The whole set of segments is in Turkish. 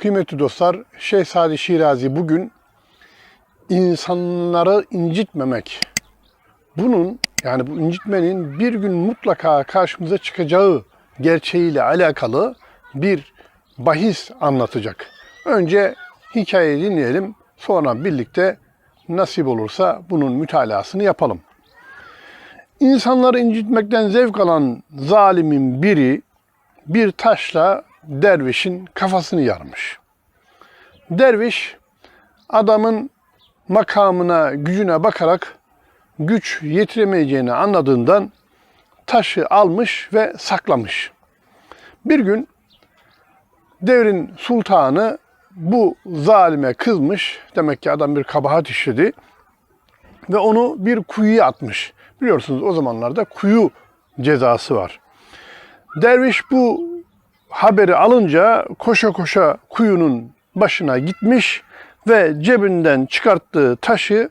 Kıymetli dostlar, Şeyh Sadi Şirazi bugün insanları incitmemek, bunun yani bu incitmenin bir gün mutlaka karşımıza çıkacağı gerçeğiyle alakalı bir bahis anlatacak. Önce hikayeyi dinleyelim, sonra birlikte nasip olursa bunun mütalasını yapalım. İnsanları incitmekten zevk alan zalimin biri bir taşla dervişin kafasını yarmış. Derviş adamın makamına, gücüne bakarak güç yetiremeyeceğini anladığından taşı almış ve saklamış. Bir gün devrin sultanı bu zalime kızmış. Demek ki adam bir kabahat işledi ve onu bir kuyuya atmış. Biliyorsunuz o zamanlarda kuyu cezası var. Derviş bu haberi alınca koşa koşa kuyunun başına gitmiş ve cebinden çıkarttığı taşı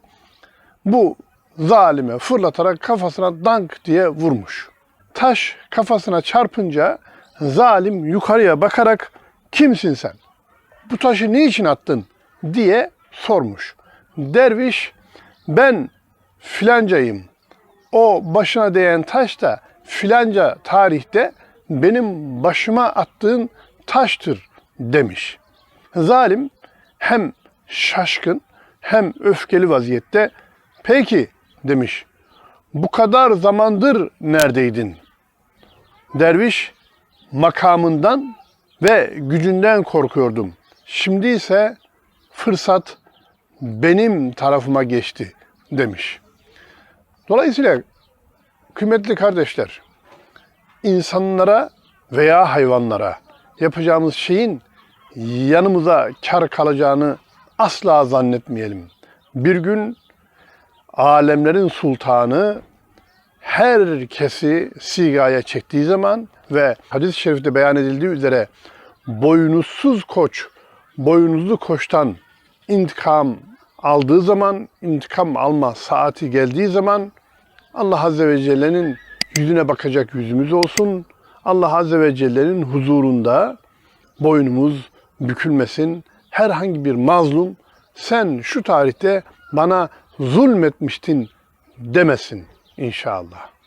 bu zalime fırlatarak kafasına dank diye vurmuş. Taş kafasına çarpınca zalim yukarıya bakarak kimsin sen? Bu taşı niçin attın diye sormuş. Derviş ben filancayım. O başına değen taş da filanca tarihte benim başıma attığın taştır demiş. Zalim hem şaşkın hem öfkeli vaziyette peki demiş. Bu kadar zamandır neredeydin? Derviş makamından ve gücünden korkuyordum. Şimdi ise fırsat benim tarafıma geçti demiş. Dolayısıyla kıymetli kardeşler, insanlara veya hayvanlara yapacağımız şeyin yanımıza kar kalacağını asla zannetmeyelim. Bir gün alemlerin sultanı herkesi sigaya çektiği zaman ve hadis-i şerifte beyan edildiği üzere boynuzsuz koç, boynuzlu koçtan intikam aldığı zaman, intikam alma saati geldiği zaman Allah Azze ve Celle'nin yüzüne bakacak yüzümüz olsun. Allah Azze ve Celle'nin huzurunda boynumuz bükülmesin. Herhangi bir mazlum sen şu tarihte bana zulmetmiştin demesin inşallah.